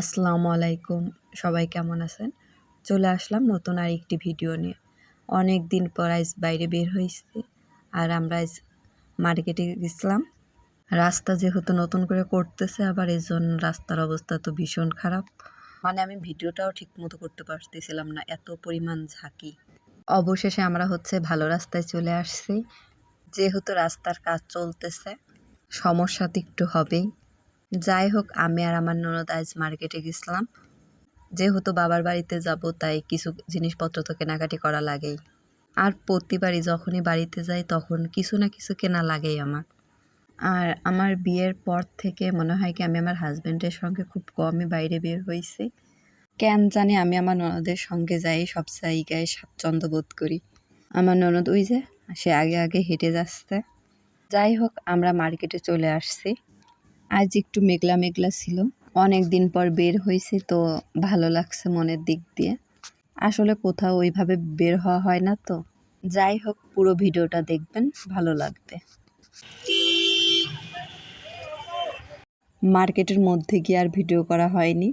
আসসালামু আলাইকুম। সবাই কেমন আছেন? চলে আসলাম নতুন আর একটি ভিডিও নিয়ে। অনেক দিন পর আজ বাইরে বের হয়েছি আর আমরা আজ মার্কেটে গেছিলাম। রাস্তা যেহেতু নতুন করে করতেছে, আবার এই জন্য রাস্তার অবস্থা তো ভীষণ খারাপ। মানে আমি ভিডিওটাও ঠিক মতো করতে পারতেছিলাম না, এত পরিমাণ ঝাঁকি। অবশেষে আমরা হচ্ছে ভালো রাস্তায় চলে আসছি। যেহেতু রাস্তার কাজ চলতেছে, সমস্যা তো একটু হবেই। যাই হোক, আমি আর আমার ননদ আজ মার্কেটে গেছিলাম। যেহেতু বাবার বাড়িতে যাব, তাই কিছু জিনিসপত্র তো কেনাকাটি করা লাগেই। আর প্রতিবারই যখনই বাড়িতে যাই, তখন কিছু না কিছু কেনা লাগেই আমার। আর আমার বিয়ের পর থেকে মনে হয় কি, আমি আমার হাজব্যান্ডের সঙ্গে খুব কমই বাইরে বের হয়েছি। কেন জানি আমি আমার ননদের সঙ্গে যাই, সব জায়গায় স্বাচ্ছন্দ্য বোধ করি। আমার ননদ ওই যে, সে আগে আগে হেঁটে যাচ্ছে। যাই হোক, আমরা মার্কেটে চলে আসছি। আজ একটু মেঘলা মেঘলা ছিল। অনেক দিন পর বের হয়েছে তো ভালো লাগছে মনের দিক দিয়ে। আসলে কোথাও ওইভাবে বের হওয়া হয় না তো। যাই হোক, পুরো ভিডিওটা দেখবেন, ভালো লাগবে। মার্কেটের মধ্যে গিয়ে আর ভিডিও করা হয়নি।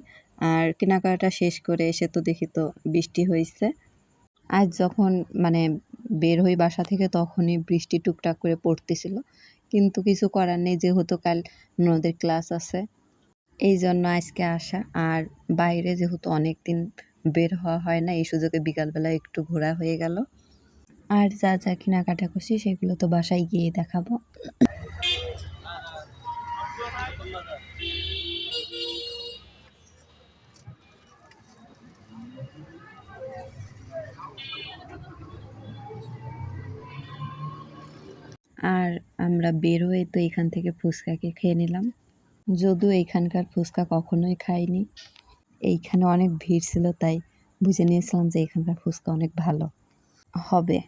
আর কেনাকাটা শেষ করে এসে তো দেখি তো বৃষ্টি হয়েছে। আজ যখন মানে বের হই বাসা থেকে, তখনই বৃষ্টি টুকটাক করে পড়তেছিল। কিন্তু কিছু করার নেই, যেহেতু কাল নদের ক্লাস আছে। এই জন্য আজকে আসা। আর বাইরে যেহেতু অনেক দিন বের হওয়া হয় না, এই সুযোগে বিকালবেলা একটু ঘোরা হয়ে গেল। আর যা যা কেনাকাটা করছি, সেগুলো তো বাসায় গিয়ে দেখাবো। আর আমরা বের হয়ে তো এখান থেকে ফুচকাকে খেয়ে নিলাম। যদিও এখানকার ফুচকা কখনোই খাইনি। এইখানে অনেক ভিড় ছিল তাই বুঝে নিয়েছিলাম যে এখানকার ফুচকা অনেক ভালো হবে।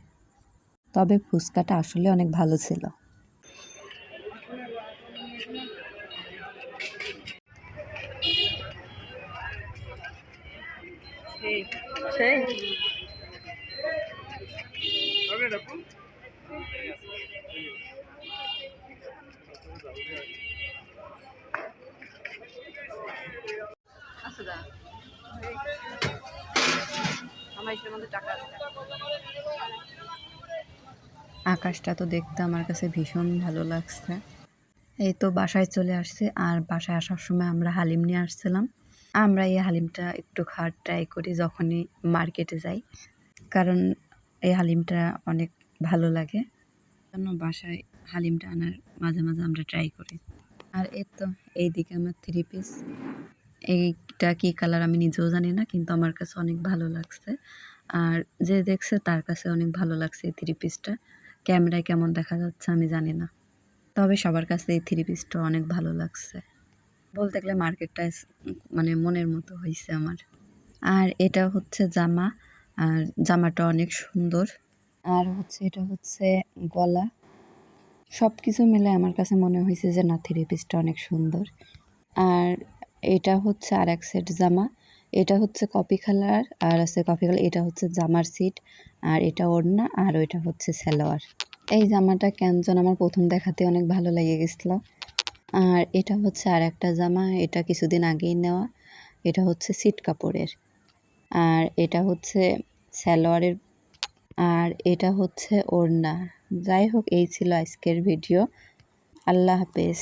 তবে ফুচকাটা আসলে অনেক ভালো ছিল। আকাশটা তো দেখতে আমার কাছে ভীষণ ভালো লাগছে। এই তো বাসায় চলে আসছে, আর বাসায় আসার সময় আমরা হালিম নিয়ে আসছিলাম। আমরা এই হালিমটা একটু খাওয়ার ট্রাই করি যখনই মার্কেটে যাই। কারণ এই হালিমটা অনেক ভালো লাগে। জন্য বাসায় হালিমটা আনার মাঝে মাঝে আমরা ট্রাই করি। আর এর তো, এইদিকে আমার থ্রি পিস এইটা কী কালার আমি নিজেও জানি না, কিন্তু আমার কাছে অনেক ভালো লাগছে। আর যে দেখছে তার কাছে অনেক ভালো লাগছে এই থ্রি পিসটা ক্যামেরায় কেমন দেখা যাচ্ছে আমি জানি না। তবে সবার কাছে এই থ্রি পিসটা অনেক ভালো লাগছে। বলতে গেলে মার্কেটটা মানে মনের মতো হয়েছে আমার। আর এটা হচ্ছে জামা। আর জামাটা অনেক সুন্দর। আর হচ্ছে এটা হচ্ছে গলা। সব কিছু মিলে আমার কাছে মনে হয়েছে যে, না থ্রি পিসটা অনেক সুন্দর। আর এটা হচ্ছে আর এক সেট জামা। এটা হচ্ছে কপি কালার আর আছে কপি কালার এটা হচ্ছে জামার সিট আর এটা ওড়না আর ওইটা হচ্ছে সালোয়ার। এই জামাটা কেন যেন আমার প্রথম দেখাতে অনেক ভালো লেগে গেছিল। আর এটা হচ্ছে আর একটা জামা, এটা কিছুদিন আগেই নেওয়া। এটা হচ্ছে সিট কাপড়ের। আর এটা হচ্ছে সালোয়ারের আর এটা হচ্ছে ওড়না। যাই হোক এই ছিল আজকের ভিডিও। আল্লাহ হাফেজ।